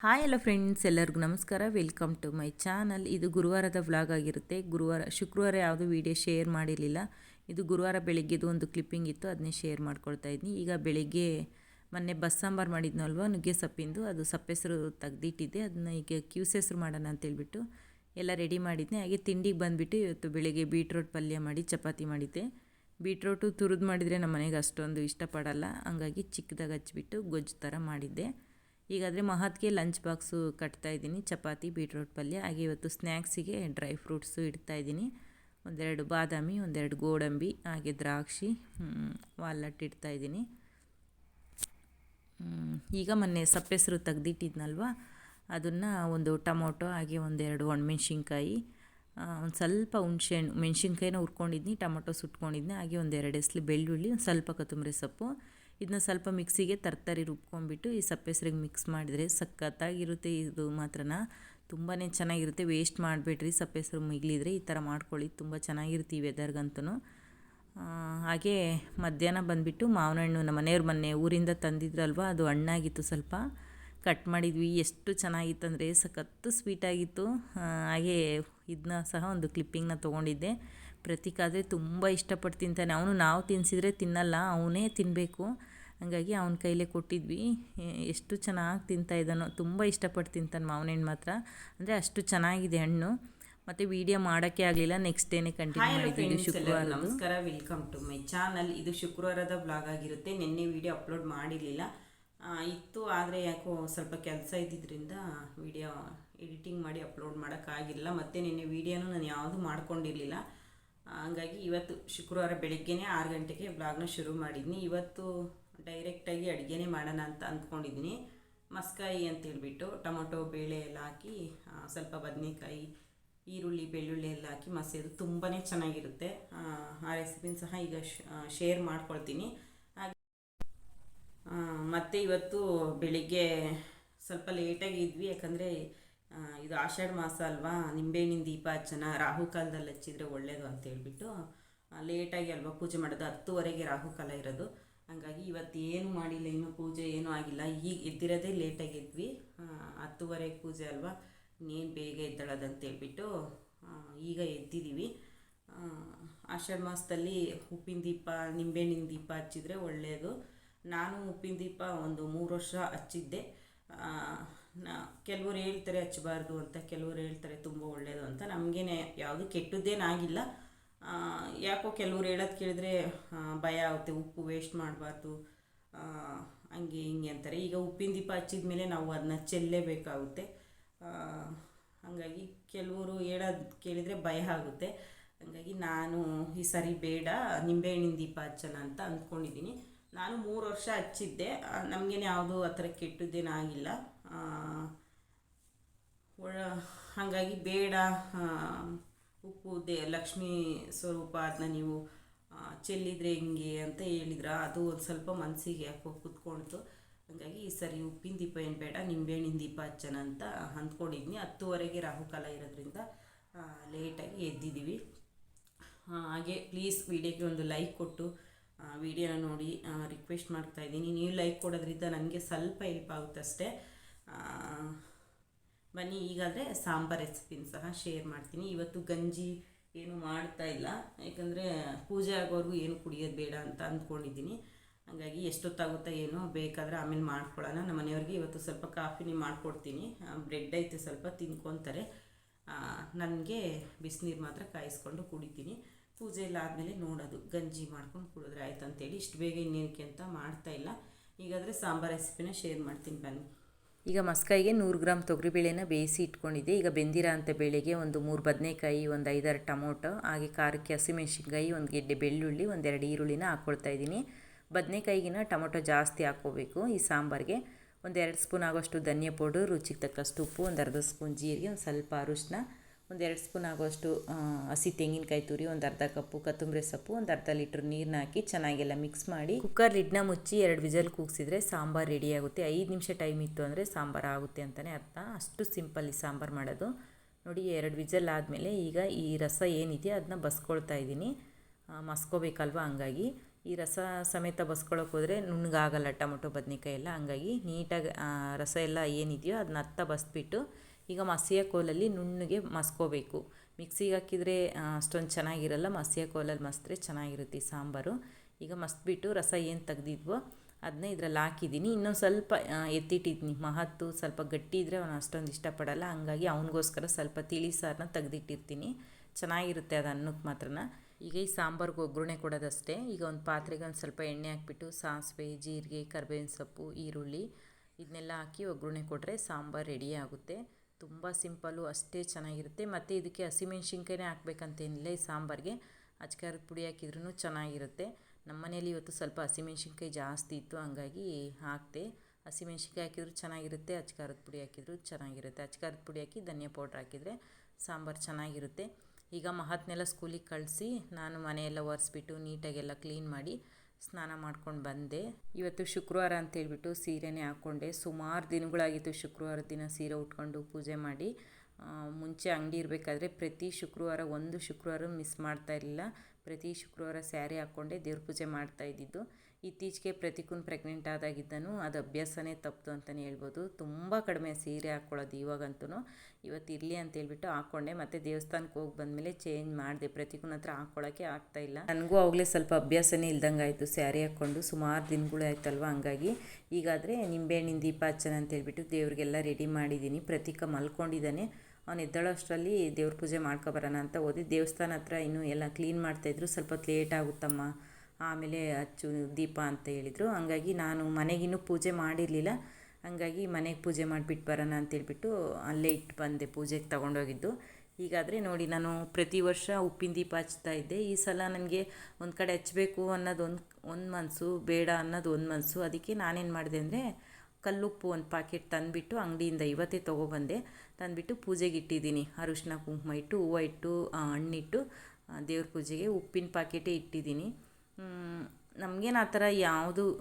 Hi ಎಲ್ಲ friends, ಎಲ್ಲರಿಗೂ ನಮಸ್ಕಾರ. Welcome to my channel. ಇದು ಗುರುವಾರದ ವ್ಲಾಗ್ ಆಗಿರುತ್ತೆ. ಗುರುವಾರ, ಶುಕ್ರವಾರ ಯಾವುದೂ ವೀಡಿಯೋ ಶೇರ್ ಮಾಡಿರಲಿಲ್ಲ. ಇದು ಗುರುವಾರ ಬೆಳಗ್ಗೆದು ಒಂದು ಕ್ಲಿಪ್ಪಿಂಗ್ ಇತ್ತು. ಅದನ್ನೇ ಶೇರ್ ಮಾಡ್ಕೊಳ್ತಾ ಇದ್ದೀನಿ ಈಗ ಬೆಳಿಗ್ಗೆ ಮೊನ್ನೆ ಬಸ್ ಸಾಂಬಾರು ಮಾಡಿದ್ನಲ್ವ, ನುಗ್ಗೆ ಸೊಪ್ಪಿಂದು. ಅದು ಸಪ್ಪೆಸರು ತೆಗ್ದಿಟ್ಟಿದ್ದೆ. ಅದನ್ನ ಈಗ ಕ್ಯೂಸೆಸ್ರು ಮಾಡೋಣ ಅಂತೇಳ್ಬಿಟ್ಟು ಎಲ್ಲ ರೆಡಿ ಮಾಡಿದ್ದೆ ಹಾಗೆ ತಿಂಡಿಗೆ ಬಂದುಬಿಟ್ಟು ಇವತ್ತು ಬೆಳಿಗ್ಗೆ ಬೀಟ್ರೋಟ್ ಪಲ್ಯ ಮಾಡಿ ಚಪಾತಿ ಮಾಡಿದ್ದೆ. ಬೀಟ್ರೋಟು ತುರಿದು ಮಾಡಿದರೆ ನಮ್ಮ ಮನೆಗೆ ಅಷ್ಟೊಂದು ಇಷ್ಟಪಡಲ್ಲ. ಹಂಗಾಗಿ ಚಿಕ್ಕದಾಗಿ ಹಚ್ಚಿಬಿಟ್ಟು ಗೊಜ್ಜು ಥರ ಮಾಡಿದ್ದೆ. ಈಗಾದರೆ ಮಹತ್ಗೆ ಲಂಚ್ ಬಾಕ್ಸು ಕಟ್ತಾಯಿದ್ದೀನಿ ಚಪಾತಿ ಬೀಟ್ರೋಟ್ ಪಲ್ಯ, ಹಾಗೆ ಇವತ್ತು ಸ್ನ್ಯಾಕ್ಸಿಗೆ ಡ್ರೈ ಫ್ರೂಟ್ಸು ಇಡ್ತಾಯಿದ್ದೀನಿ ಒಂದೆರಡು ಬಾದಾಮಿ, ಒಂದೆರಡು ಗೋಡಂಬಿ, ಹಾಗೆ ದ್ರಾಕ್ಷಿ ವಾಲ್ನಟ್ ಇಡ್ತಾಯಿದ್ದೀನಿ ಈಗ ಮೊನ್ನೆ ಸಪ್ಪೆಸರು ತೆಗ್ದಿಟ್ಟಿದ್ನಲ್ವ? ಅದನ್ನು ಒಂದು ಟೊಮೊಟೊ, ಹಾಗೆ ಒಂದೆರಡು ಒಣಮೆಣ್ಸಿನ್ಕಾಯಿ ಒಂದು ಸ್ವಲ್ಪ ಹುಣ್ಸೆಹಣ್ಣು ಮೆಣ್ಸಿನ್ಕಾಯಿನ ಹುರ್ಕೊಂಡಿದ್ದೀನಿ ಟೊಮೊಟೊ ಸುಟ್ಕೊಂಡಿದ್ನಿ, ಹಾಗೆ ಒಂದೆರಡು ಎಸ್ಲಿ ಬೆಳ್ಳುಳ್ಳಿ, ಒಂದು ಸ್ವಲ್ಪ ಕೊತ್ತಂಬರಿ ಸೊಪ್ಪು ಇದನ್ನ ಸ್ವಲ್ಪ ಮಿಕ್ಸಿಗೆ ತರ್ತರಿ ರುಬ್ಕೊಂಡ್ಬಿಟ್ಟು ಈ ಸಪ್ಪೆಸರಿಗೆ ಮಿಕ್ಸ್ ಮಾಡಿದರೆ ಸಖತ್ತಾಗಿರುತ್ತೆ. ಇದು ಮಾತ್ರನ ತುಂಬಾ ಚೆನ್ನಾಗಿರುತ್ತೆ. ವೇಸ್ಟ್ ಮಾಡಿಬಿಡ್ರಿ ಸಪ್ಪೆಸ್ರು ಮಿಗಿಲಿದ್ರೆ ಈ ಥರ ಮಾಡ್ಕೊಳ್ಳಿ. ತುಂಬ ಚೆನ್ನಾಗಿರುತ್ತೆ ಈ ವೆದರ್ಗಂತೂ ಹಾಗೆ ಮಧ್ಯಾಹ್ನ ಬಂದುಬಿಟ್ಟು ಮಾವಿನ ಹಣ್ಣು ನಮ್ಮ ಮನೆಯವ್ರ ಮೊನ್ನೆ ಊರಿಂದ ತಂದಿದ್ರಲ್ವ? ಅದು ಹಣ್ಣಾಗಿತ್ತು ಸ್ವಲ್ಪ. ಕಟ್ ಮಾಡಿದ್ವಿ. ಎಷ್ಟು ಚೆನ್ನಾಗಿತ್ತಂದರೆ ಸಖತ್ತು ಸ್ವೀಟಾಗಿತ್ತು ಹಾಗೆ ಇದನ್ನ ಸಹ ಒಂದು ಕ್ಲಿಪ್ಪಿಂಗ್ನ ತೊಗೊಂಡಿದ್ದೆ. ಪ್ರತೀಕಾದರೆ ತುಂಬ ಇಷ್ಟಪಟ್ಟು ತಿಂತಾನೆ ಅವನು ನಾವು ತಿನ್ನಿಸಿದ್ರೆ ತಿನ್ನಲ್ಲ ಅವನೇ ತಿನ್ನಬೇಕು ಹಾಗಾಗಿ ಅವನ ಕೈಲೇ ಕೊಟ್ಟಿದ್ವಿ. ಎಷ್ಟು ಚೆನ್ನಾಗಿ ತಿಂತಾ ಇದ್ದಾನೋ ತುಂಬ ಇಷ್ಟಪಟ್ಟು ತಿಂತಾನೆ ಮಾವನ ಹಣ್ಣು ಮಾತ್ರ ಅಂದರೆ ಅಷ್ಟು ಚೆನ್ನಾಗಿದೆ ಹಣ್ಣು. ಮತ್ತು ವಿಡಿಯೋ ಮಾಡೋಕ್ಕೆ ಆಗಲಿಲ್ಲ ನೆಕ್ಸ್ಟ್ ಡೇನೇ ಕಂಟಿನ್ಯೂ ಮಾಡಿದ್ದೀವಿ. ಶುಕ್ರವಾರ ನಮಸ್ಕಾರ ವೆಲ್ಕಮ್ ಟು ಮೈ ಚಾನಲ್ ಇದು ಶುಕ್ರವಾರದ ಬ್ಲಾಗ್ ಆಗಿರುತ್ತೆ. ನಿನ್ನೆ ವಿಡಿಯೋ ಅಪ್ಲೋಡ್ ಮಾಡಿರಲಿಲ್ಲ. ಇತ್ತು ಆದರೆ ಯಾಕೋ ಸ್ವಲ್ಪ ಕೆಲಸ ಇದ್ದಿದ್ದರಿಂದ ವಿಡಿಯೋ ಎಡಿಟಿಂಗ್ ಮಾಡಿ ಅಪ್ಲೋಡ್ ಮಾಡೋಕ್ಕಾಗಿಲ್ಲ ಮತ್ತು ನಿನ್ನೆ ವಿಡಿಯೋನೂ ನಾನು ಯಾವುದೂ ಮಾಡ್ಕೊಂಡಿರಲಿಲ್ಲ. ಹಂಗಾಗಿ ಇವತ್ತು ಶುಕ್ರವಾರ ಬೆಳಗ್ಗೆನೇ ಆರು ಗಂಟೆಗೆ ಬ್ಲಾಗ್ನ ಶುರು ಮಾಡಿದ್ನಿ. ಇವತ್ತು ಡೈರೆಕ್ಟಾಗಿ ಅಡುಗೆನೇ ಮಾಡೋಣ ಅಂತ ಅಂದ್ಕೊಂಡಿದ್ದೀನಿ ಮಸ್ಕಾಯಿ ಅಂತೇಳ್ಬಿಟ್ಟು ಟೊಮೊಟೊ, ಬೇಳೆ ಎಲ್ಲ ಹಾಕಿ ಸ್ವಲ್ಪ ಬದನೆಕಾಯಿ, ಈರುಳ್ಳಿ, ಬೆಳ್ಳುಳ್ಳಿ ಎಲ್ಲ ಹಾಕಿ ಮಸೆದು ತುಂಬಾ ಚೆನ್ನಾಗಿರುತ್ತೆ. ಆ ರೆಸಿಪಿನ ಸಹ ಈಗ ಶೇರ್ ಮಾಡ್ಕೊಳ್ತೀನಿ. ಹಾಗೆ ಮತ್ತು ಇವತ್ತು ಬೆಳಿಗ್ಗೆ ಸ್ವಲ್ಪ ಲೇಟಾಗಿ ಇದ್ವಿ. ಯಾಕಂದರೆ ಇದು ಆಷಾಢ ಮಾಸ ಅಲ್ವಾ? ನಿಂಬೆಹಣ್ಣಿನ ದೀಪ ಹಚ್ಚನ? ರಾಹುಕಾಲದಲ್ಲಿ ಹಚ್ಚಿದ್ರೆ ಒಳ್ಳೆಯದು ಅಂತ ಹೇಳ್ಬಿಟ್ಟು ಲೇಟಾಗಿ ಅಲ್ವಾ ಪೂಜೆ ಮಾಡೋದು? ಹತ್ತುವರೆಗೆ ರಾಹುಕಾಲ ಇರೋದು. ಹಾಗಾಗಿ ಇವತ್ತು ಏನು ಮಾಡಿಲ್ಲ, ಇನ್ನೂ ಪೂಜೆ ಏನೂ ಆಗಿಲ್ಲ. ಈಗ ಎದ್ದಿರೋದೇ ಲೇಟಾಗಿ ಎದ್ವಿ. ಹತ್ತುವರೆಗೆ ಪೂಜೆ ಅಲ್ವಾ? ಇನ್ನೇನು ಬೇಗ ಎದ್ದಳದಂತ ಹೇಳ್ಬಿಟ್ಟು ಈಗ ಎದ್ದಿದ್ದೀವಿ ಆಷಾಢ ಮಾಸದಲ್ಲಿ ಉಪ್ಪಿನ ದೀಪ ನಿಂಬೆಹಣ್ಣಿನ ದೀಪ ಹಚ್ಚಿದರೆ ಒಳ್ಳೆಯದು ನಾನು ಉಪ್ಪಿನ ದೀಪ ಒಂದು ಮೂರು ವರ್ಷ ಹಚ್ಚಿದ್ದೆ. ಕೆಲವರು ಹೇಳ್ತಾರೆ ಹಚ್ಚಬಾರ್ದು ಅಂತ, ಕೆಲವರು ಹೇಳ್ತಾರೆ ತುಂಬ ಒಳ್ಳೆಯದು ಅಂತ. ನಮಗೇನೆ ಯಾವುದು ಕೆಟ್ಟದ್ದೇನಾಗಿಲ್ಲ. ಯಾಕೋ ಕೆಲವ್ರು ಹೇಳೋದು ಕೇಳಿದ್ರೆ ಭಯ ಆಗುತ್ತೆ, ಉಪ್ಪು ವೇಸ್ಟ್ ಮಾಡಬಾರ್ದು ಹಂಗೆ ಹಿಂಗೆ ಅಂತಾರೆ. ಈಗ ಉಪ್ಪಿನ ದೀಪ ಹಚ್ಚಿದ ಮೇಲೆ ನಾವು ಅದನ್ನ ಚೆಲ್ಲೇಬೇಕಾಗುತ್ತೆ. ಹಾಗಾಗಿ ಕೆಲವರು ಹೇಳೋದು ಕೇಳಿದರೆ ಭಯ ಆಗುತ್ತೆ. ಹಾಗಾಗಿ ನಾನು ಈ ಸರಿ ಬೇಡ ನಿಂಬೆಹಣ್ಣಿನ ದೀಪ ಹಚ್ಚೋಣ ಅಂತ ಅಂದ್ಕೊಂಡಿದ್ದೀನಿ. ನಾನು ಮೂರು ವರ್ಷ ಹಚ್ಚಿದ್ದೆ. ನಮಗೇನೆ ಯಾವುದೂ ಆ ಥರ ಕೆಟ್ಟದ್ದೇನಾಗಿಲ್ಲ. ಒಳ ಹಾಗಾಗಿ ಬೇಡ ಉಪ್ಪು, ದೇ, ಲಕ್ಷ್ಮೀ ಸ್ವರೂಪ ಅದನ್ನ ನೀವು ಚೆಲ್ಲಿದ್ರೆ ಹೆಂಗೆ ಅಂತ ಹೇಳಿದ್ರ, ಅದು ಒಂದು ಸ್ವಲ್ಪ ಮನಸ್ಸಿಗೆ ಯಾಕೋ ಕುತ್ಕೊಳ್ತು. ಹಾಗಾಗಿ ಈ ಸರಿ ಉಪ್ಪಿನ ದೀಪ ಏನು ಬೇಡ, ನಿಂಬೆಹಣ್ಣಿನ ದೀಪ ಹಚ್ಚೋಣ ಅಂತ ಅಂದ್ಕೊಂಡಿದ್ದೀನಿ ಹತ್ತುವರೆಗೆ ರಾಹುಕಾಲ ಇರೋದ್ರಿಂದ ಲೇಟಾಗಿ ಎದ್ದಿದ್ದೀವಿ ಹಾಗೆ ಪ್ಲೀಸ್ ವಿಡಿಯೋಗೆ ಒಂದು ಲೈಕ್ ಕೊಟ್ಟು ವಿಡಿಯೋನ ನೋಡಿ ರಿಕ್ವೆಸ್ಟ್ ಮಾಡ್ತಾಯಿದ್ದೀನಿ ನೀವು ಲೈಕ್ ಕೊಡೋದ್ರಿಂದ ನನಗೆ ಸ್ವಲ್ಪ ಹೆಲ್ಪ್ ಆಗುತ್ತೆ ಅಷ್ಟೇ. ಬನ್ನಿ, ಈಗಾದರೆ ಸಾಂಬಾರ್ ರೆಸಿಪಿನ ಸಹ ಶೇರ್ ಮಾಡ್ತೀನಿ. ಇವತ್ತು ಗಂಜಿ ಏನು ಮಾಡ್ತಾ ಇಲ್ಲ. ಯಾಕಂದರೆ ಪೂಜೆ ಆಗೋವರೆಗೂ ಏನು ಕುಡಿಯೋದು ಬೇಡ ಅಂತ ಅಂದ್ಕೊಂಡಿದ್ದೀನಿ ಹಾಗಾಗಿ ಎಷ್ಟೊತ್ತಾಗುತ್ತೋ ಏನೋ ಬೇಕಾದರೆ ಆಮೇಲೆ ಮಾಡ್ಕೊಳ್ಳೋಣ. ನಮ್ಮ ಮನೆಯವ್ರಿಗೆ ಇವತ್ತು ಸ್ವಲ್ಪ ಕಾಫಿನೇ ಮಾಡಿಕೊಡ್ತೀನಿ. ಬ್ರೆಡ್ ಐತೆ ಸ್ವಲ್ಪ ತಿನ್ಕೊತಾರೆ. ನನಗೆ ಬಿಸಿನೀರು ಮಾತ್ರ ಕಾಯಿಸ್ಕೊಂಡು ಕುಡಿತೀನಿ. ಪೂಜೆ ಎಲ್ಲ ಆದಮೇಲೆ ನೋಡೋದು. ಗಂಜಿ ಮಾಡ್ಕೊಂಡು ಕುಡಿದ್ರೆ ಆಯ್ತು ಅಂತೇಳಿ ಇಷ್ಟು ಬೇಗ ಇನ್ನೇನಕ್ಕೆ ಅಂತ ಮಾಡ್ತಾಯಿಲ್ಲ ಈಗಾದರೆ ಸಾಂಬಾರು ರೆಸಿಪಿನ ಶೇರ್ ಮಾಡ್ತೀನಿ. ಬನ್ನಿ. ಈಗ ಮಸ್ಕಾಯಿಗೆ ನೂರು ಗ್ರಾಮ್ ತೊಗರಿಬೇಳೆನ ಬೇಯಿಸಿ ಇಟ್ಕೊಂಡಿದ್ದೆ. ಈಗ ಬೆಂದಿರ ಅಂತ ಬೇಳೆಗೆ ಒಂದು ಮೂರು ಬದನೆಕಾಯಿ, ಒಂದು ಐದಾರು ಟೊಮೊಟೊ, ಹಾಗೆ ಖಾರಕ್ಕೆ ಹಸಿಮೆಣ್ಸಿನ್ಕಾಯಿ, ಒಂದು ಗೆಡ್ಡೆ ಬೆಳ್ಳುಳ್ಳಿ, ಒಂದೆರಡು ಈರುಳ್ಳಿನ ಹಾಕ್ಕೊಳ್ತಾ ಇದ್ದೀನಿ. ಬದನೆಕಾಯಿಗಿನ ಟೊಮೊಟೊ ಜಾಸ್ತಿ ಹಾಕ್ಕೋಬೇಕು ಈ ಸಾಂಬಾರಿಗೆ ಒಂದೆರಡು ಸ್ಪೂನ್ ಆಗೋಷ್ಟು ಧನಿಯಾ ಪೌಡರ್ ರುಚಿಗೆ ತಕ್ಕಷ್ಟು ಉಪ್ಪು ಒಂದು ಅರ್ಧ ಸ್ಪೂನ್ ಜೀರಿಗೆ, ಒಂದು ಸ್ವಲ್ಪ ಅರಿಶಿನ ಒಂದು ಎರಡು ಸ್ಪೂನ್ ಆಗೋಷ್ಟು ಹಸಿ ತೆಂಗಿನಕಾಯಿ ತುರಿ, ಒಂದು ಅರ್ಧ ಕಪ್ಪು ಕೊತ್ತಂಬರಿ ಸೊಪ್ಪು, ಒಂದು ಅರ್ಧ ಲೀಟ್ರ್ ನೀರನ್ನ ಹಾಕಿ ಚೆನ್ನಾಗೆಲ್ಲ ಮಿಕ್ಸ್ ಮಾಡಿ ಕುಕ್ಕರ್ ಲಿಡ್ನ ಮುಚ್ಚಿ ಎರಡು ವಿಜಲ್ ಕೂಗಿಸಿದ್ರೆ ಸಾಂಬಾರು ರೆಡಿ ಆಗುತ್ತೆ. ಐದು ನಿಮಿಷ ಟೈಮ್ ಇತ್ತು ಅಂದರೆ ಸಾಂಬಾರು ಆಗುತ್ತೆ ಅಂತಲೇ ಅರ್ಥ. ಅಷ್ಟು ಸಿಂಪಲ್ ಈ ಸಾಂಬಾರು ಮಾಡೋದು. ನೋಡಿ, ಎರಡು ವಿಜಲ್ ಆದಮೇಲೆ ಈಗ ಈ ರಸ ಏನಿದೆ ಅದನ್ನ ಬಸ್ಕೊಳ್ತಾ ಇದ್ದೀನಿ. ಮಸ್ಕೋಬೇಕಲ್ವ ಹಂಗಾಗಿ. ಈ ರಸ ಸಮೇತ ಬಸ್ಕೊಳಕ್ಕೆ ಹೋದರೆ ನುಣ್ಣಗಾಗಲ್ಲ ಟೊಮೊಟೊ, ಬದನೇಕಾಯಿ ಎಲ್ಲ. ಹಂಗಾಗಿ ನೀಟಾಗಿ ರಸ ಎಲ್ಲ ಏನಿದೆಯೋ ಅದನ್ನ ಹತ್ತ ಬಸ್ಬಿಟ್ಟು ಈಗ ಮಸಿಯ ಕೋಲಲ್ಲಿ ನುಣ್ಣಗೆ ಮಸ್ಕೋಬೇಕು. ಮಿಕ್ಸಿಗೆ ಹಾಕಿದರೆ ಅಷ್ಟೊಂದು ಚೆನ್ನಾಗಿರಲ್ಲ ಮಸಿಯ ಕೋಲಲ್ಲಿ ಮಸಿದ್ರೆ ಚೆನ್ನಾಗಿರುತ್ತೆ ಸಾಂಬಾರು. ಈಗ ಮಸ್ಬಿಟ್ಟು ರಸ ಏನು ತೆಗ್ದಿದ್ವೋ ಅದನ್ನ ಇದರಲ್ಲಿ ಹಾಕಿದ್ದೀನಿ. ಇನ್ನೊಂದು ಸ್ವಲ್ಪ ಎತ್ತಿಟ್ಟಿದ್ದೀನಿ ಮಹತ್ತು ಸ್ವಲ್ಪ ಗಟ್ಟಿ ಇದ್ದರೆ ಅವನು ಅಷ್ಟೊಂದು ಇಷ್ಟಪಡಲ್ಲ. ಹಂಗಾಗಿ ಅವನಿಗೋಸ್ಕರ ಸ್ವಲ್ಪ ತಿಳಿ ಸಾರನ್ನ ತೆಗ್ದಿಟ್ಟಿರ್ತೀನಿ. ಚೆನ್ನಾಗಿರುತ್ತೆ ಅದು ಅನ್ನಕ್ಕೆ ಮಾತ್ರನ. ಈಗ ಈ ಸಾಂಬಾರ್ಗೆ ಒಗ್ಗರಣೆ ಕೊಡೋದಷ್ಟೇ. ಈಗ ಒಂದು ಪಾತ್ರೆಗೆ ಒಂದು ಸ್ವಲ್ಪ ಎಣ್ಣೆ ಹಾಕ್ಬಿಟ್ಟು ಸಾಸಿವೆ, ಜೀರಿಗೆ, ಕರ್ಬೇವಿನ ಸೊಪ್ಪು, ಈರುಳ್ಳಿ ಇದನ್ನೆಲ್ಲ ಹಾಕಿ ಒಗ್ಗರಣೆ ಕೊಟ್ಟರೆ ಸಾಂಬಾರು ರೆಡಿ ಆಗುತ್ತೆ. ತುಂಬ ಸಿಂಪಲ್ಲು ಅಷ್ಟೇ ಚೆನ್ನಾಗಿರುತ್ತೆ. ಮತ್ತು ಇದಕ್ಕೆ ಹಸಿಮೆಣ್ಸಿನ್ಕಾಯಿನೇ ಹಾಕ್ಬೇಕಂತೇನಿಲ್ಲ ಈ ಸಾಂಬಾರಿಗೆ. ಅಚ್ಕಾರದ ಪುಡಿ ಹಾಕಿದ್ರೂ ಚೆನ್ನಾಗಿರುತ್ತೆ. ನಮ್ಮ ಮನೇಲಿ ಇವತ್ತು ಸ್ವಲ್ಪ ಹಸಿಮೆಣ್ಸಿನ್ಕಾಯಿ ಜಾಸ್ತಿ ಇತ್ತು, ಹಂಗಾಗಿ ಹಾಕ್ತೆ ಹಸಿಮೆಣ್ಸಿನ್ಕಾಯಿ ಹಾಕಿದ್ರು ಚೆನ್ನಾಗಿರುತ್ತೆ, ಅಚ್ಕಾರದ ಪುಡಿ ಹಾಕಿದ್ರು ಚೆನ್ನಾಗಿರುತ್ತೆ. ಅಚ್ಕಾರದ ಪುಡಿ ಹಾಕಿ ಧನಿಯಾ ಪೌಡ್ರ್ ಹಾಕಿದರೆ ಸಾಂಬಾರು ಚೆನ್ನಾಗಿರುತ್ತೆ. ಈಗ ಮಹತ್ನೆಲ್ಲ ಸ್ಕೂಲಿಗೆ ಕಳಿಸಿ ನಾನು ಮನೆಯೆಲ್ಲ ಒರೆಸ್ಬಿಟ್ಟು ನೀಟಾಗೆಲ್ಲ ಕ್ಲೀನ್ ಮಾಡಿ ಸ್ನಾನ ಮಾಡ್ಕೊಂಡು ಬಂದೆ. ಇವತ್ತು ಶುಕ್ರವಾರ ಅಂತೇಳ್ಬಿಟ್ಟು ಸೀರೆನೇ ಹಾಕ್ಕೊಂಡೆ. ಸುಮಾರು ದಿನಗಳಾಗಿತ್ತು ಶುಕ್ರವಾರ ದಿನ ಸೀರೆ ಉಟ್ಕೊಂಡು ಪೂಜೆ ಮಾಡಿ. ಮುಂಚೆ ಅಂಗಡಿ ಇರಬೇಕಾದ್ರೆ ಪ್ರತಿ ಶುಕ್ರವಾರ ಒಂದು ಶುಕ್ರವಾರ ಮಿಸ್ ಮಾಡ್ತಾ ಇರಲಿಲ್ಲ. ಪ್ರತಿ ಶುಕ್ರವಾರ ಸ್ಯಾರಿ ಹಾಕ್ಕೊಂಡೆ ದೇವ್ರ ಪೂಜೆ ಮಾಡ್ತಾ ಇದ್ದಿದ್ದು. ಇತ್ತೀಚೆಗೆ ಪ್ರತಿಕೂನ್ ಪ್ರೆಗ್ನೆಂಟ್ ಆದಾಗಿದ್ದನು. ಅದು ಅಭ್ಯಾಸನೇ ತಪ್ಪು ಅಂತಲೇ ಹೇಳ್ಬೋದು. ತುಂಬ ಕಡಿಮೆ ಸೀರೆ ಹಾಕ್ಕೊಳ್ಳೋದು ಇವಾಗಂತೂ ಇವತ್ತು ಇರಲಿ ಅಂತ ಹೇಳ್ಬಿಟ್ಟು ಹಾಕ್ಕೊಂಡೆ ಮತ್ತು ದೇವಸ್ಥಾನಕ್ಕೆ ಹೋಗಿ ಬಂದಮೇಲೆ ಚೇಂಜ್ ಮಾಡಿದೆ. ಪ್ರತಿಕೂನ್ ಹತ್ರ ಹಾಕ್ಕೊಳ್ಳೋಕ್ಕೆ ಆಗ್ತಾ ಇಲ್ಲ. ನನಗೂ ಆಗಲೇ ಸ್ವಲ್ಪ ಅಭ್ಯಾಸನೇ ಇಲ್ದಂಗೆ ಆಯಿತು ಸ್ಯಾರಿ ಹಾಕ್ಕೊಂಡು ಸುಮಾರು ದಿನಗಳೇ ಆಯ್ತಲ್ವ ಹಂಗಾಗಿ. ಈಗಾದರೆ ನಿಂಬೆಹಣ್ಣಿನ ದೀಪ ಹಚ್ಚನ ಅಂತ ಹೇಳ್ಬಿಟ್ಟು ದೇವ್ರಿಗೆಲ್ಲ ರೆಡಿ ಮಾಡಿದ್ದೀನಿ. ಪ್ರತೀಕ ಮಲ್ಕೊಂಡಿದ್ದಾನೆ. ಅವ್ನು ಎದ್ದಳೋ ಅಷ್ಟರಲ್ಲಿ ದೇವ್ರ ಪೂಜೆ ಮಾಡ್ಕೊಬರೋಣ ಅಂತ ಓದಿ ದೇವಸ್ಥಾನ ಹತ್ರ ಇನ್ನೂ ಎಲ್ಲ ಕ್ಲೀನ್ ಮಾಡ್ತಾಯಿದ್ರು ಸ್ವಲ್ಪ ಲೇಟ್ ಆಗುತ್ತಮ್ಮ. ಆಮೇಲೆ ಹಚ್ಚು ದೀಪ ಅಂತ ಹೇಳಿದರು. ಹಂಗಾಗಿ ನಾನು ಮನೆಗಿನ್ನೂ ಪೂಜೆ ಮಾಡಿರಲಿಲ್ಲ. ಹಂಗಾಗಿ ಮನೆಗೆ ಪೂಜೆ ಮಾಡಿಬಿಟ್ಟು ಬರೋಣ ಅಂತೇಳ್ಬಿಟ್ಟು ಅಲ್ಲೇ ಇಟ್ಟು ಬಂದೆ, ಪೂಜೆಗೆ ತಗೊಂಡೋಗಿದ್ದು. ಹೀಗಾದರೆ ನೋಡಿ, ನಾನು ಪ್ರತಿ ವರ್ಷ ಉಪ್ಪಿನ ದೀಪ ಹಚ್ತಾ ಇದ್ದೆ. ಈ ಸಲ ನನಗೆ ಒಂದು ಕಡೆ ಹಚ್ಚಬೇಕು ಅನ್ನೋದು ಒಂದು ಒಂದು ಮನಸ್ಸು ಬೇಡ ಅನ್ನೋದು ಒಂದು ಮನಸ್ಸು ಅದಕ್ಕೆ ನಾನೇನು ಮಾಡಿದೆ ಅಂದರೆ ಕಲ್ಲುಪ್ಪು ಒಂದು ಪಾಕೆಟ್ ತಂದುಬಿಟ್ಟು ಅಂಗಡಿಯಿಂದ ಇವತ್ತೇ ತೊಗೊಬಂದೆ. ತಂದುಬಿಟ್ಟು ಪೂಜೆಗೆ ಇಟ್ಟಿದ್ದೀನಿ. ಅರಿಶಿನ ಕುಂಕುಮ ಇಟ್ಟು, ಹೂವು ಇಟ್ಟು ಹಣ್ಣಿಟ್ಟು ದೇವ್ರ ಪೂಜೆಗೆ ಉಪ್ಪಿನ ಪಾಕೆಟೇ ಇಟ್ಟಿದ್ದೀನಿ. ನಮಗೇನು ಆ ಥರ ಯಾವುದು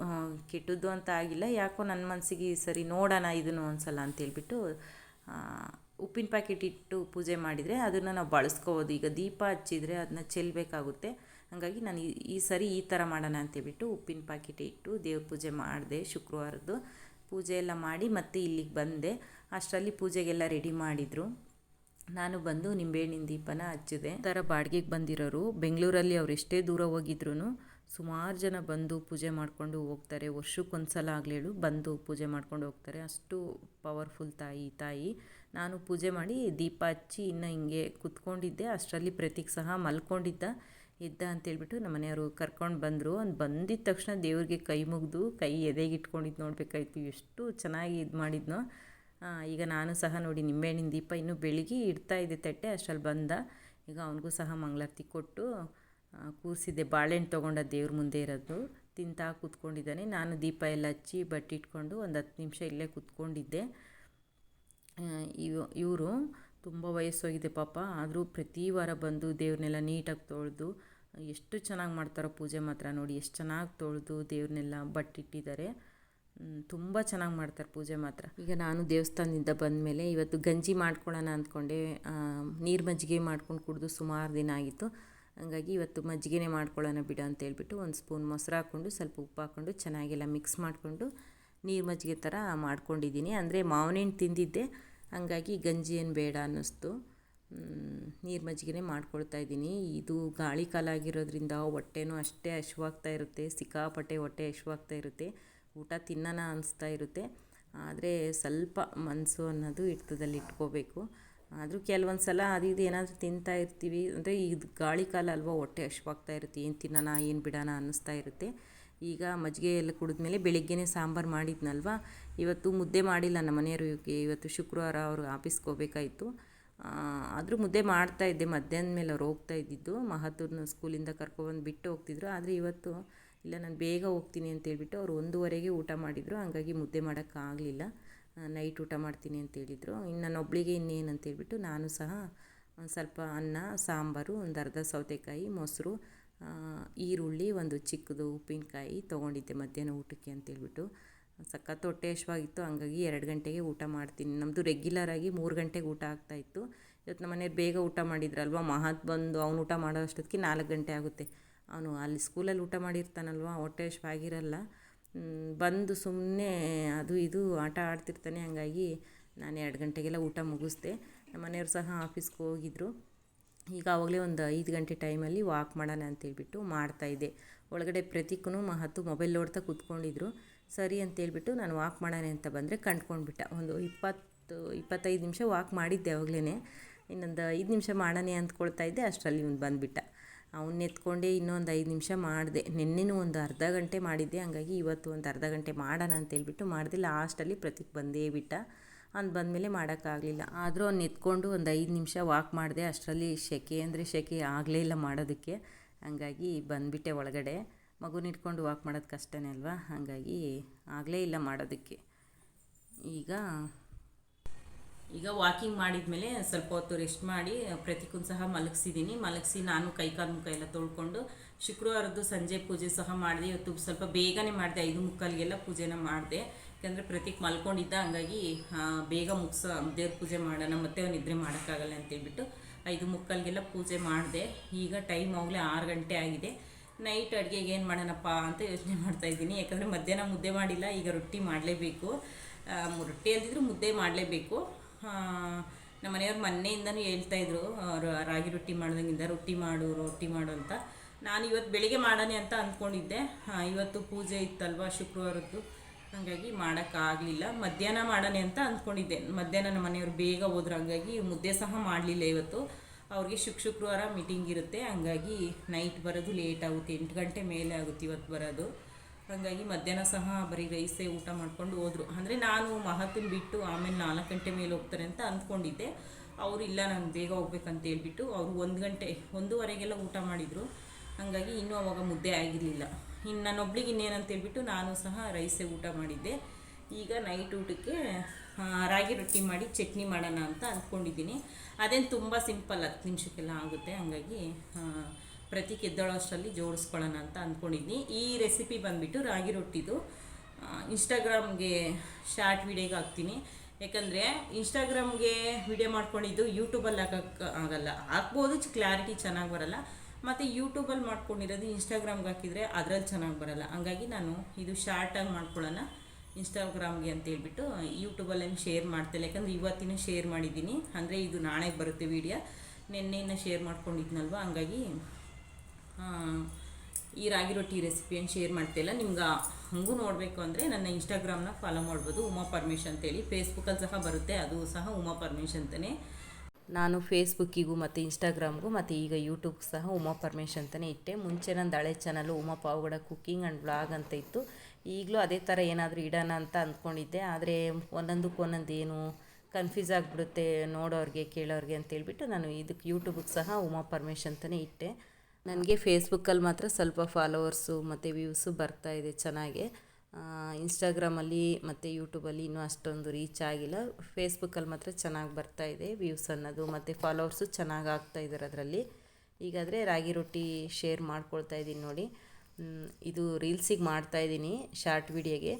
ಕೆಟ್ಟದ್ದು ಅಂತ ಆಗಿಲ್ಲ. ಯಾಕೋ ನನ್ನ ಮನಸ್ಸಿಗೆ ಸರಿ ನೋಡೋಣ ಇದನ್ನು ಒಂದ್ಸಲ ಅಂತೇಳ್ಬಿಟ್ಟು ಉಪ್ಪಿನ ಪ್ಯಾಕೆಟ್ ಇಟ್ಟು ಪೂಜೆ ಮಾಡಿದರೆ ಅದನ್ನು ನಾವು ಬಳಸ್ಕೋಬೋದು. ಈಗ ದೀಪ ಹಚ್ಚಿದರೆ ಅದನ್ನ ಚೆಲ್ಲಬೇಕಾಗುತ್ತೆ ಹಾಗಾಗಿ ನಾನು ಈ- ಸರಿ ಈ ಥರ ಮಾಡೋಣ ಅಂತೇಳ್ಬಿಟ್ಟು ಉಪ್ಪಿನ ಪ್ಯಾಕೆಟ್ ಇಟ್ಟು ದೇವ್ರ ಪೂಜೆ ಮಾಡಿದೆ ಶುಕ್ರವಾರದ್ದು. ಪೂಜೆ ಎಲ್ಲ ಮಾಡಿ ಮತ್ತೆ ಇಲ್ಲಿಗೆ ಬಂದೆ. ಅಷ್ಟರಲ್ಲಿ ಪೂಜೆಗೆಲ್ಲ ರೆಡಿ ಮಾಡಿದರು. ನಾನು ಬಂದು ನಿಂಬೆಹಣ್ಣಿನ ದೀಪನ ಹಚ್ಚಿದೆ. ಥರ ಬಾಡಿಗೆಗೆ ಬಂದಿರೋರು. ಬೆಂಗಳೂರಲ್ಲಿ ಅವ್ರು ಎಷ್ಟೇ ದೂರ ಹೋಗಿದ್ರು ಸುಮಾರು ಜನ ಬಂದು ಪೂಜೆ ಮಾಡಿಕೊಂಡು ಹೋಗ್ತಾರೆ. ವರ್ಷಕ್ಕೊಂದು ಸಲ ಆಗಲೇಳು ಬಂದು ಪೂಜೆ ಮಾಡ್ಕೊಂಡು ಹೋಗ್ತಾರೆ. ಅಷ್ಟು ಪವರ್ಫುಲ್ ತಾಯಿ ತಾಯಿ. ನಾನು ಪೂಜೆ ಮಾಡಿ ದೀಪ ಹಚ್ಚಿ ಇನ್ನು ಹಿಂಗೆ ಕುತ್ಕೊಂಡಿದ್ದೆ. ಅಷ್ಟರಲ್ಲಿ ಪ್ರತೀಕ್ ಸಹ ಮಲ್ಕೊಂಡಿದ್ದ. ಎದ್ದ ಅಂತೇಳ್ಬಿಟ್ಟು ನಮ್ಮ ಮನೆಯವರು ಕರ್ಕೊಂಡು ಬಂದರು. ಅವ್ನು ಬಂದಿದ್ದ ತಕ್ಷಣ ದೇವ್ರಿಗೆ ಕೈ ಮುಗಿದು ಕೈ ಎದೆಗೆ ಇಟ್ಕೊಂಡಿದ್ದು ನೋಡಬೇಕಾಯ್ತು. ಎಷ್ಟು ಚೆನ್ನಾಗಿ ಇದು ಮಾಡಿದ್ನೋ. ಈಗ ನಾನು ಸಹ ನೋಡಿ ನಿಂಬೆಹಣ್ಣಿನ ದೀಪ ಇನ್ನೂ ಬೆಳಗ್ಗೆ ಇಡ್ತಾ ಇದ್ದೆ ತಟ್ಟೆ. ಅಷ್ಟರಲ್ಲಿ ಬಂದ. ಈಗ ಅವನಿಗೂ ಸಹ ಮಂಗಳಾರತಿ ಕೊಟ್ಟು ಕೂರಿಸಿದ್ದೆ, ಬಾಳೆಹಣ್ಣು ತೊಗೊಂಡ ದೇವ್ರ ಮುಂದೆ ಇರೋದು. ತಿಂತಾ ಕೂತ್ಕೊಂಡಿದ್ದಾನೆ. ನಾನು ದೀಪ ಎಲ್ಲ ಹಚ್ಚಿ ಬಟ್ಟಿಟ್ಕೊಂಡು ಒಂದು ಹತ್ತು ನಿಮಿಷ ಇಲ್ಲೇ ಕೂತ್ಕೊಂಡಿದ್ದೆ. ಇವ, ಇವರು ತುಂಬ ವಯಸ್ಸೋಗಿದೆ ಪಾಪ. ಆದರೂ ಪ್ರತಿ ವಾರ ಬಂದು ದೇವ್ರನ್ನೆಲ್ಲ ನೀಟಾಗಿ ತೊಳೆದು, ಎಷ್ಟು ಚೆನ್ನಾಗಿ ಮಾಡ್ತಾರೋ ಪೂಜೆ ಮಾತ್ರ ನೋಡಿ, ಎಷ್ಟು ಚೆನ್ನಾಗಿ ತೊಳೆದು ದೇವ್ರನ್ನೆಲ್ಲ ಬಟ್ಟಿಟ್ಟಿದ್ದಾರೆ ತುಂಬ ಚೆನ್ನಾಗಿ ಮಾಡ್ತಾರೆ ಪೂಜೆ ಮಾತ್ರ. ಈಗ ನಾನು ದೇವಸ್ಥಾನದಿಂದ ಬಂದಮೇಲೆ ಇವತ್ತು ಗಂಜಿ ಮಾಡ್ಕೊಳ್ಳೋಣ ಅಂದ್ಕೊಂಡೆ. ನೀರು ಮಜ್ಜಿಗೆ ಮಾಡ್ಕೊಂಡು ಕುಡಿದು ಸುಮಾರು ದಿನ ಆಗಿತ್ತು. ಹಂಗಾಗಿ ಇವತ್ತು ಮಜ್ಜಿಗೆನೇ ಮಾಡ್ಕೊಳ್ಳೋಣ ಬಿಡ ಅಂತ ಹೇಳ್ಬಿಟ್ಟು ಒಂದು ಸ್ಪೂನ್ ಮೊಸರು ಹಾಕ್ಕೊಂಡು ಸ್ವಲ್ಪ ಉಪ್ಪು ಹಾಕ್ಕೊಂಡು ಚೆನ್ನಾಗೆಲ್ಲ ಮಿಕ್ಸ್ ಮಾಡಿಕೊಂಡು ನೀರು ಮಜ್ಜಿಗೆ ಥರ ಮಾಡ್ಕೊಂಡಿದ್ದೀನಿ. ಅಂದರೆ ಮಾವಿನ ಹಣ್ಣು ತಿಂದಿದ್ದೆ. ಹಂಗಾಗಿ ಗಂಜಿ ಏನು ಬೇಡ ಅನ್ನಿಸ್ತು. ನೀರು ಮಜ್ಜಿಗೆನೇ ಮಾಡ್ಕೊಳ್ತಾ ಇದ್ದೀನಿ. ಇದು ಗಾಳಿ ಕಾಲ ಆಗಿರೋದ್ರಿಂದ ಹೊಟ್ಟೆನೂ ಅಷ್ಟೇ ಹಶ್ವಾಗ್ತಾ ಇರುತ್ತೆ. ಸಿಕ್ಕಾಪಟ್ಟೆ ಹೊಟ್ಟೆ ಹಶುವಾಗ್ತಾ ಇರುತ್ತೆ. ಊಟ ತಿನ್ನೋಣ ಅನಿಸ್ತಾ ಇರುತ್ತೆ. ಆದರೆ ಸ್ವಲ್ಪ ಮನಸ್ಸು ಅನ್ನೋದು ಹಿಡ್ತದಲ್ಲಿ ಇಟ್ಕೋಬೇಕು. ಆದರೂ ಕೆಲವೊಂದು ಸಲ ಅದು ಇದು ಏನಾದರೂ ತಿಂತಾ ಇರ್ತೀವಿ. ಅಂದರೆ ಈ ಗಾಳಿ ಕಾಲ ಅಲ್ವಾ ಹೊಟ್ಟೆ ಹಶ್ವಾಗ್ತಾ ಇರುತ್ತೆ. ಏನು ತಿನ್ನೋಣ, ಏನು ಬಿಡೋಣ ಅನ್ನಿಸ್ತಾ ಇರುತ್ತೆ. ಈಗ ಮಜ್ಜಿಗೆ ಎಲ್ಲ ಕುಡಿದ ಮೇಲೆ ಬೆಳಿಗ್ಗೆನೇ ಸಾಂಬಾರು ಮಾಡಿದ್ನಲ್ವ? ಇವತ್ತು ಮುದ್ದೆ ಮಾಡಿಲ್ಲ ನಮ್ಮ ಮನೆಯವ್ರಿಗೆ ಇವತ್ತು ಶುಕ್ರವಾರ ಅವರು ಆಫೀಸ್ಗೆ ಹೋಗ್ಬೇಕಾಯಿತು. ಆದರೂ ಮುದ್ದೆ ಮಾಡ್ತಾ ಇದ್ದೆ. ಮಧ್ಯಾಹ್ನ ಮೇಲೆ ಅವ್ರು ಹೋಗ್ತಾ ಇದ್ದಿದ್ದು. ಮಹತ್ತೂರ್ನ ಸ್ಕೂಲಿಂದ ಕರ್ಕೊಬಂದು ಬಿಟ್ಟು ಹೋಗ್ತಿದ್ರು. ಆದರೆ ಇವತ್ತು ಇಲ್ಲ, ನಾನು ಬೇಗ ಹೋಗ್ತೀನಿ ಅಂತೇಳ್ಬಿಟ್ಟು ಅವ್ರು ಒಂದೂವರೆಗೆ ಊಟ ಮಾಡಿದರು. ಹಂಗಾಗಿ ಮುದ್ದೆ ಮಾಡೋಕ್ಕಾಗಲಿಲ್ಲ. ನೈಟ್ ಊಟ ಮಾಡ್ತೀನಿ ಅಂತ ಹೇಳಿದರು. ಇನ್ನು ನನ್ನ ಒಬ್ಳಿಗೆ ಇನ್ನೇನು ಅಂತೇಳ್ಬಿಟ್ಟು ನಾನು ಸಹ ಒಂದು ಸ್ವಲ್ಪ ಅನ್ನ, ಸಾಂಬಾರು, ಒಂದು ಅರ್ಧ ಸೌತೆಕಾಯಿ, ಮೊಸರು ಈರುಳ್ಳಿ, ಒಂದು ಚಿಕ್ಕದು ಉಪ್ಪಿನಕಾಯಿ ತೊಗೊಂಡಿದ್ದೆ ಮಧ್ಯಾಹ್ನ ಊಟಕ್ಕೆ ಅಂತೇಳ್ಬಿಟ್ಟು ಸಖತ್ ಹೊಟ್ಟೆ ಹಶ್ವಾಗಿತ್ತು ಹಂಗಾಗಿ ಎರಡು ಗಂಟೆಗೆ ಊಟ ಮಾಡ್ತೀನಿ. ನಮ್ಮದು ರೆಗ್ಯುಲರಾಗಿ ಮೂರು ಗಂಟೆಗೆ ಊಟ ಆಗ್ತಾಯಿತ್ತು ಇವತ್ತು ನಮ್ಮ ಮನೆಯವ್ರು ಬೇಗ ಊಟ ಮಾಡಿದ್ರಲ್ವ? ಮಹತ್ ಬಂದು ಅವ್ನು ಊಟ ಮಾಡೋ ಅಷ್ಟೊತ್ತಿಗೆ ನಾಲ್ಕು ಗಂಟೆ ಆಗುತ್ತೆ. ಅವನು ಅಲ್ಲಿ ಸ್ಕೂಲಲ್ಲಿ ಊಟ ಮಾಡಿರ್ತಾನಲ್ವ? ಹೊಟ್ಟೆ ಆಗಿರಲ್ಲ ಬಂದು ಸುಮ್ಮನೆ ಅದು ಇದು ಆಟ ಆಡ್ತಿರ್ತಾನೆ. ಹಾಗಾಗಿ ನಾನು ಎರಡು ಗಂಟೆಗೆಲ್ಲ ಊಟ ಮುಗಿಸ್ದೆ. ನಮ್ಮ ಮನೆಯವ್ರು ಸಹ ಆಫೀಸ್ಗೆ ಹೋಗಿದ್ರು. ಈಗ ಆವಾಗಲೇ ಒಂದು ಐದು ಗಂಟೆ ಟೈಮಲ್ಲಿ ವಾಕ್ ಮಾಡೋಣ ಅಂತೇಳ್ಬಿಟ್ಟು ಮಾಡ್ತಾಯಿದ್ದೆ ಒಳಗಡೆ ಪ್ರತೀಕನು ಮಹತ್ತು ಮೊಬೈಲ್ ನೋಡ್ತಾ ಕೂತ್ಕೊಂಡಿದ್ರು. ಸರಿ ಅಂತೇಳ್ಬಿಟ್ಟು ನಾನು ವಾಕ್ ಮಾಡೋಣ ಅಂತ ಬಂದರೆ ಕಂಡ್ಕೊಂಡ್ಬಿಟ್ಟ. ಒಂದು ಇಪ್ಪತ್ತು, ಇಪ್ಪತ್ತೈದು ನಿಮಿಷ ವಾಕ್ ಮಾಡಿದ್ದೆ ಆವಾಗಲೇ ಇನ್ನೊಂದು ಐದು ನಿಮಿಷ ಮಾಡೋಣ ಅಂದ್ಕೊಳ್ತಾ ಇದ್ದೆ. ಅಷ್ಟರಲ್ಲಿ ಇವ್ನು ಬಂದುಬಿಟ್ಟ. ಅವನ್ನ ಎತ್ಕೊಂಡೆ ಇನ್ನೊಂದು ಐದು ನಿಮಿಷ ಮಾಡಿದೆ. ನಿನ್ನೆನೂ ಒಂದು ಅರ್ಧ ಗಂಟೆ ಮಾಡಿದ್ದೆ. ಹಂಗಾಗಿ ಇವತ್ತು ಒಂದು ಅರ್ಧ ಗಂಟೆ ಮಾಡೋಣ ಅಂತೇಳ್ಬಿಟ್ಟು ಮಾಡಿದೆ. ಲಾಸ್ಟಲ್ಲಿ ಪ್ರತೀಕ್ ಬಂದೇ ಬಿಟ್ಟ. ಅಂದು ಬಂದಮೇಲೆ ಮಾಡೋಕ್ಕಾಗಲಿಲ್ಲ. ಆದರೂ ಅವ್ನು ಎತ್ಕೊಂಡು ಒಂದು ಐದು ನಿಮಿಷ ವಾಕ್ ಮಾಡಿದೆ. ಅಷ್ಟರಲ್ಲಿ ಸೆಕೆ ಅಂದರೆ ಸೆಕೆ ಆಗಲೇ ಇಲ್ಲ ಮಾಡೋದಕ್ಕೆ. ಹಂಗಾಗಿ ಬಂದುಬಿಟ್ಟೆ ಒಳಗಡೆ. ಮಗುನ ಇಟ್ಕೊಂಡು ವಾಕ್ ಮಾಡೋದು ಕಷ್ಟನೇ ಅಲ್ವಾ? ಹಾಗಾಗಿ ಆಗಲೇ ಇಲ್ಲ ಮಾಡೋದಕ್ಕೆ. ಈಗ ಈಗ ವಾಕಿಂಗ್ ಮಾಡಿದ್ಮೇಲೆ ಸ್ವಲ್ಪ ಹೊತ್ತು ರೆಸ್ಟ್ ಮಾಡಿ, ಪ್ರತಿಕೂನ್ ಸಹ ಮಲಗಿಸಿದ್ದೀನಿ ಮಲಗಿಸಿ ನಾನು ಕೈಕಾಲು ಮುಖ ಎಲ್ಲ ತೊಳ್ಕೊಂಡು ಶುಕ್ರವಾರದ್ದು ಸಂಜೆ ಪೂಜೆ ಸಹ ಮಾಡಿದೆ. ಇವತ್ತು ಸ್ವಲ್ಪ ಬೇಗನೆ ಮಾಡಿದೆ, ಐದು ಮುಕ್ಕಾಲಿಗೆಲ್ಲ ಪೂಜೆನ ಮಾಡಿದೆ. ಯಾಕಂದರೆ ಪ್ರತೀಕ್ ಮಲ್ಕೊಂಡಿದ್ದ, ಹಂಗಾಗಿ ಬೇಗ ಮುಗಿಸ, ದೇವ್ರ ಪೂಜೆ ಮಾಡೋಣ, ಮತ್ತೆ ಅವ್ನು ನಿದ್ರೆ ಮಾಡೋಕ್ಕಾಗಲ್ಲ ಅಂತೇಳ್ಬಿಟ್ಟು ಐದು ಮುಕ್ಕಾಲಿಗೆಲ್ಲ ಪೂಜೆ ಮಾಡಿದೆ. ಈಗ ಟೈಮ್ ಆಗಲೇ ಆರು ಗಂಟೆ ಆಗಿದೆ. ನೈಟ್ ಅಡುಗೆಗೆ ಏನು ಮಾಡೋಣಪ್ಪ ಅಂತ ಯೋಚನೆ ಮಾಡ್ತಾ ಇದ್ದೀನಿ. ಯಾಕಂದರೆ ಮಧ್ಯಾಹ್ನ ಮುದ್ದೆ ಮಾಡಿಲ್ಲ, ಈಗ ರೊಟ್ಟಿ ಮಾಡಲೇಬೇಕು. ರೊಟ್ಟಿ ಅಂದಿದ್ರು ಮುದ್ದೆ ಮಾಡಲೇಬೇಕು. ನಮ್ಮ ಮನೆಯವ್ರು ಮೊನ್ನೆಯಿಂದನೂ ಹೇಳ್ತಾ ಇದ್ರು ಅವರು ರಾಗಿ ರೊಟ್ಟಿ ಮಾಡ್ದಂಗಿಂದ ರೊಟ್ಟಿ ಮಾಡು ರೊಟ್ಟಿ ಮಾಡು ಅಂತ. ನಾನು ಇವತ್ತು ಬೆಳಿಗ್ಗೆ ಮಾಡೋಣ ಅಂತ ಅಂದ್ಕೊಂಡಿದ್ದೆ ಇವತ್ತು ಪೂಜೆ ಇತ್ತಲ್ವ ಶುಕ್ರವಾರದ್ದು. ಹಾಗಾಗಿ ಮಾಡೋಕ್ಕಾಗಲಿಲ್ಲ. ಮಧ್ಯಾಹ್ನ ಮಾಡೋಣ ಅಂತ ಅಂದ್ಕೊಂಡಿದ್ದೆ ಮಧ್ಯಾಹ್ನ ನಮ್ಮ ಮನೆಯವ್ರು ಬೇಗ ಹೋದ್ರು, ಹಂಗಾಗಿ ಮುದ್ದೆ ಸಹ ಮಾಡಲಿಲ್ಲ ಇವತ್ತು. ಅವ್ರಿಗೆ ಶುಕ್, ಶುಕ್ರವಾರ ಮೀಟಿಂಗ್ ಇರುತ್ತೆ. ಹಂಗಾಗಿ ನೈಟ್ ಬರೋದು ಲೇಟ್ ಆಗುತ್ತೆ. ಎಂಟು ಗಂಟೆ ಮೇಲೆ ಆಗುತ್ತೆ ಇವತ್ತು ಬರೋದು. ಹಾಗಾಗಿ ಮಧ್ಯಾಹ್ನ ಸಹ ಬರೀ ರೈಸೇ ಊಟ ಮಾಡ್ಕೊಂಡು ಹೋದರು. ಅಂದರೆ ನಾನು ಮಹತ್ತನ್ ಬಿಟ್ಟು ಆಮೇಲೆ ನಾಲ್ಕು ಗಂಟೆ ಮೇಲೆ ಹೋಗ್ತಾರೆ ಅಂತ ಅಂದ್ಕೊಂಡಿದ್ದೆ. ಅವರು ಇಲ್ಲ, ನಾನು ಬೇಗ ಹೋಗ್ಬೇಕಂತ ಹೇಳ್ಬಿಟ್ಟು ಅವರು ಒಂದು ಗಂಟೆ, ಒಂದೂವರೆಗೆಲ್ಲ ಊಟ ಮಾಡಿದರು. ಹಾಗಾಗಿ ಇನ್ನೂ ಅವಾಗ ಮುದ್ದೆ ಆಗಿರಲಿಲ್ಲ. ಇನ್ನು ನನ್ನೊಬ್ಳಿಗೆ ಇನ್ನೇನಂತ ಹೇಳ್ಬಿಟ್ಟು ನಾನು ಸಹ ರೈಸೇ ಊಟ ಮಾಡಿದ್ದೆ. ಈಗ ನೈಟ್ ಊಟಕ್ಕೆ ರಾಗಿ ರೊಟ್ಟಿ ಮಾಡಿ ಚಟ್ನಿ ಮಾಡೋಣ ಅಂತ ಅಂದ್ಕೊಂಡಿದ್ದೀನಿ. ಅದೇನು ತುಂಬ ಸಿಂಪಲ್ ಹತ್ತು ನಿಮಿಷಕ್ಕೆಲ್ಲ ಆಗುತ್ತೆ. ಹಂಗಾಗಿ ಪ್ರತಿ ಕೆದ್ದಳೋ ಅಷ್ಟರಲ್ಲಿ ಜೋಡಿಸ್ಕೊಳ್ಳೋಣ ಅಂತ ಅಂದ್ಕೊಂಡಿದ್ದೀನಿ ಈ ರೆಸಿಪಿ ಬಂದುಬಿಟ್ಟು ರಾಗಿ ರೊಟ್ಟಿದು ಇನ್ಸ್ಟಾಗ್ರಾಮ್ಗೆ ಶಾರ್ಟ್ ವಿಡಿಯೋಗೆ ಹಾಕ್ತೀನಿ. ಯಾಕಂದರೆ ಇನ್ಸ್ಟಾಗ್ರಾಮ್ಗೆ ವಿಡಿಯೋ ಮಾಡ್ಕೊಂಡಿದ್ದು ಯೂಟ್ಯೂಬಲ್ಲಿ ಹಾಕೋಕ್ಕೆ ಆಗಲ್ಲ. ಹಾಕ್ಬೋದು ಕ್ಲಾರಿಟಿ ಚೆನ್ನಾಗಿ ಬರಲ್ಲ. ಮತ್ತು ಯೂಟ್ಯೂಬಲ್ಲಿ ಮಾಡ್ಕೊಂಡಿರೋದು ಇನ್ಸ್ಟಾಗ್ರಾಮ್ಗೆ ಹಾಕಿದರೆ ಅದರಲ್ಲಿ ಚೆನ್ನಾಗಿ ಬರಲ್ಲ. ಹಂಗಾಗಿ ನಾನು ಇದು ಶಾರ್ಟಾಗಿ ಮಾಡ್ಕೊಳ್ಳೋಣ ಇನ್ಸ್ಟಾಗ್ರಾಮ್ಗೆ ಅಂತ ಹೇಳ್ಬಿಟ್ಟು ಯೂಟ್ಯೂಬಲ್ಲೇನು ಶೇರ್ ಮಾಡ್ತಿಲ್ಲ ಯಾಕಂದರೆ ಇವತ್ತಿನ ಶೇರ್ ಮಾಡಿದ್ದೀನಿ. ಅಂದರೆ ಇದು ನಾಳೆಗೆ ಬರುತ್ತೆ ವಿಡಿಯೋ ನಿನ್ನೆನ ಶೇರ್ ಮಾಡ್ಕೊಂಡಿದ್ನಲ್ವ? ಹಂಗಾಗಿ ಈ ರಾಗಿ ರೊಟ್ಟಿ ರೆಸಿಪಿಯನ್ನು ಶೇರ್ ಮಾಡ್ತಿಲ್ಲ ನಿಮ್ಗೆ ಹಂಗೂ ನೋಡಬೇಕು ಅಂದರೆ ನನ್ನ ಇನ್ಸ್ಟಾಗ್ರಾಮ್ನ ಫಾಲೋ ಮಾಡ್ಬೋದು. ಉಮಾ ಪರಮೇಶ್ ಅಂತೇಳಿ. ಫೇಸ್ಬುಕ್ಕಲ್ಲಿ ಸಹ ಬರುತ್ತೆ. ಅದು ಸಹ ಉಮಾ ಪರ್ಮಿಷನ್ ಅಂತಲೇ ನಾನು ಫೇಸ್ಬುಕ್ಕಿಗೂ ಮತ್ತು ಇನ್ಸ್ಟಾಗ್ರಾಮ್ಗೂ ಮತ್ತು ಈಗ ಯೂಟ್ಯೂಬ್ ಸಹ ಉಮಾ ಪರ್ಮೇಶ್ ಅಂತಲೇ ಇಟ್ಟೆ. ಮುಂಚೆ ನಂದು ಹಳೆ channel Uma Pavagada cooking and blog ಅಂತ ಇತ್ತು. ಈಗಲೂ ಅದೇ ಥರ ಏನಾದರೂ ಇಡೋಣ ಅಂತ ಅಂದ್ಕೊಂಡಿದ್ದೆ. ಆದರೆ ಒಂದೊಂದಕ್ಕೆ ಒಂದೊಂದು ಏನು ಕನ್ಫ್ಯೂಸ್ ಆಗಿಬಿಡುತ್ತೆ ನೋಡೋರಿಗೆ, ಕೇಳೋರಿಗೆ ಅಂತೇಳ್ಬಿಟ್ಟು ನಾನು ಇದಕ್ಕೆ ಯೂಟ್ಯೂಬಿಗೆ ಸಹ ಉಮಾ ಪರ್ಮೇಶ್ ಅಂತಲೇ ಇಟ್ಟೆ. ನನಗೆ ಫೇಸ್ಬುಕ್ಕಲ್ಲಿ ಮಾತ್ರ ಸ್ವಲ್ಪ ಫಾಲೋವರ್ಸು ಮತ್ತು ವ್ಯೂಸು ಬರ್ತಾ ಇದೆ ಚೆನ್ನಾಗೆ. ಇನ್ಸ್ಟಾಗ್ರಾಮಲ್ಲಿ ಮತ್ತು ಯೂಟ್ಯೂಬಲ್ಲಿ ಇನ್ನೂ ಅಷ್ಟೊಂದು ರೀಚ್ ಆಗಿಲ್ಲ. ಫೇಸ್ಬುಕ್ಕಲ್ಲಿ ಮಾತ್ರ ಚೆನ್ನಾಗಿ ಬರ್ತಾ ಇದೆ ವ್ಯೂಸ್ ಅನ್ನೋದು ಮತ್ತು ಫಾಲೋವರ್ಸು ಚೆನ್ನಾಗಿ ಆಗ್ತಾ ಇದ್ದಾರೆ ಅದರಲ್ಲಿ. ಈಗಾದರೆ ರಾಗಿ ರೊಟ್ಟಿ ಶೇರ್ ಮಾಡ್ಕೊಳ್ತಾ ಇದ್ದೀನಿ ನೋಡಿ. ಇದು ರೀಲ್ಸಿಗೆ ಮಾಡ್ತಾ ಇದ್ದೀನಿ ಶಾರ್ಟ್ ವಿಡಿಯೋಗೆ.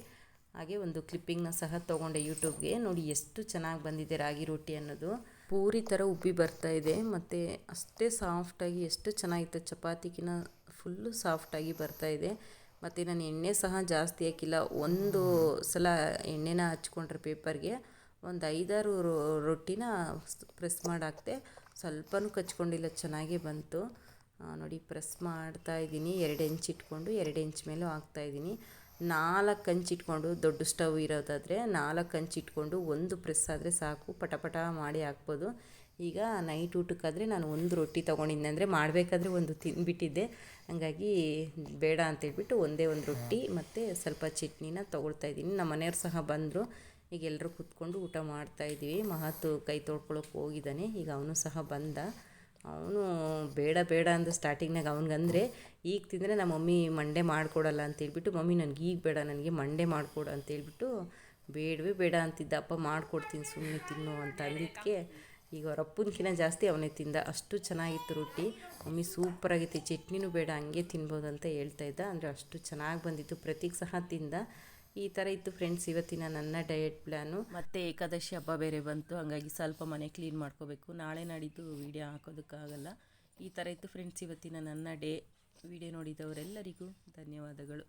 ಹಾಗೆ ಒಂದು ಕ್ಲಿಪ್ಪಿಂಗ್ನ ಸಹ ತೊಗೊಂಡೆ ಯೂಟ್ಯೂಬ್ಗೆ. ನೋಡಿ ಎಷ್ಟು ಚೆನ್ನಾಗಿ ಬಂದಿದೆ ರಾಗಿ ರೊಟ್ಟಿ ಅನ್ನೋದು. ಪೂರಿ ಥರ ಉಬ್ಬಿ ಬರ್ತಾ ಇದೆ. ಮತ್ತು ಅಷ್ಟೇ ಸಾಫ್ಟಾಗಿ ಎಷ್ಟು ಚೆನ್ನಾಗಿತ್ತು ಚಪಾತಿಗಿನ ಫುಲ್ಲು ಸಾಫ್ಟಾಗಿ ಬರ್ತಾ ಇದೆ. ಮತ್ತು ನಾನು ಎಣ್ಣೆ ಸಹ ಜಾಸ್ತಿ ಹಾಕಿಲ್ಲ. ಒಂದು ಸಲ ಎಣ್ಣೆನ ಹಚ್ಕೊಂಡ್ರೆ ಪೇಪರ್ಗೆ ಒಂದು ಐದಾರು ರೊಟ್ಟಿನ ಪ್ರೆಸ್ ಮಾಡಾಕ್ತೆ. ಸ್ವಲ್ಪನೂ ಕಚ್ಕೊಂಡಿಲ್ಲ, ಚೆನ್ನಾಗೇ ಬಂತು. ನೋಡಿ, ಪ್ರೆಸ್ ಮಾಡ್ತಾ ಇದ್ದೀನಿ. ಎರಡು ಇಂಚ್ ಇಟ್ಕೊಂಡು ಎರಡು ಇಂಚ್ ಮೇಲೂ ಹಾಕ್ತಾ ಇದ್ದೀನಿ. ನಾಲ್ಕು ಇಟ್ಕೊಂಡು ದೊಡ್ಡ ಸ್ಟವ್ ಇರೋದಾದರೆ ನಾಲ್ಕು ಇಟ್ಕೊಂಡು ಒಂದು ಪ್ರೆಸ್ ಆದರೆ ಸಾಕು. ಪಟಪಟ ಪಟ ಮಾಡಿ ಹಾಕ್ಬೋದು. ಈಗ ನೈಟ್ ಊಟಕ್ಕಾದರೆ ನಾನು ಒಂದು ರೊಟ್ಟಿ ತೊಗೊಂಡಿದ್ದೆ ಅಂದರೆ ಮಾಡಬೇಕಾದ್ರೆ ಒಂದು ತಿಂದುಬಿಟ್ಟಿದ್ದೆ. ಹಂಗಾಗಿ ಬೇಡ ಅಂತೇಳ್ಬಿಟ್ಟು ಒಂದೇ ಒಂದು ರೊಟ್ಟಿ ಮತ್ತು ಸ್ವಲ್ಪ ಚಟ್ನಿನ ತೊಗೊಳ್ತಾ ಇದ್ದೀನಿ. ನಮ್ಮ ಮನೆಯವ್ರು ಸಹ ಬಂದರು. ಈಗ ಎಲ್ಲರೂ ಕೂತ್ಕೊಂಡು ಊಟ ಮಾಡ್ತಾಯಿದ್ದೀವಿ ಮಹತ್ತು ಕೈ ತೊಳ್ಕೊಳ್ಳೋಕೆ ಹೋಗಿದ್ದಾನೆ. ಈಗ ಅವನು ಸಹ ಬಂದ. ಅವನು ಬೇಡ ಬೇಡ ಅಂದ ಸ್ಟಾರ್ಟಿಂಗ್ನಾಗ ಅವನಿಗಂದರೆ, ಈಗ ತಿಂದರೆ ನಮ್ಮ ಮಮ್ಮಿ ಮಂಡೆ ಮಾಡಿಕೊಡಲ್ಲ ಅಂತೇಳ್ಬಿಟ್ಟು ಮಮ್ಮಿ ನನಗೆ ಈಗ ಬೇಡ, ನನಗೆ ಮಂಡೆ ಮಾಡಿಕೊಡು ಅಂತೇಳ್ಬಿಟ್ಟು ಬೇಡವೇ ಬೇಡ ಅಂತಿದ್ದ, ಅಪ್ಪ ಮಾಡಿಕೊಡ್ತೀನಿ ಸುಮ್ಮನೆ ತಿನ್ನು ಅಂತ ಅಂದಿದ್ದಕ್ಕೆ ಈಗ ಅವ್ರ ಜಾಸ್ತಿ ಅವನೇ ತಿಂದ. ಅಷ್ಟು ಚೆನ್ನಾಗಿತ್ತು ರೊಟ್ಟಿ. ಮಮ್ಮಿ ಸೂಪರಾಗಿತ್ತು ಚಟ್ನಿನೂ ಬೇಡ, ಹಂಗೆ ತಿನ್ಬೋದು ಅಂತ ಹೇಳ್ತಾ ಇದ್ದ. ಅಂದರೆ ಅಷ್ಟು ಚೆನ್ನಾಗಿ ಬಂದಿತ್ತು. ಪ್ರತೀಕ್ ಸಹ ತಿಂದ. ಈ ಥರ ಇತ್ತು ಫ್ರೆಂಡ್ಸ್ ಇವತ್ತಿನ ನನ್ನ ಡಯಟ್ ಪ್ಲ್ಯಾನು ಮತ್ತು ಏಕಾದಶಿ ಹಬ್ಬ ಬೇರೆ ಬಂತು, ಹಂಗಾಗಿ ಸ್ವಲ್ಪ ಮನೆ ಕ್ಲೀನ್ ಮಾಡ್ಕೋಬೇಕು. ನಾಳೆ ನಾಡಿದ್ದು ವೀಡಿಯೋ ಹಾಕೋದಕ್ಕಾಗಲ್ಲ. ಈ ಥರ ಇತ್ತು ಫ್ರೆಂಡ್ಸ್ ಇವತ್ತಿನ ನನ್ನ ಡೇ ವಿಡಿಯೋ ನೋಡಿದವರೆಲ್ಲರಿಗೂ ಧನ್ಯವಾದಗಳು.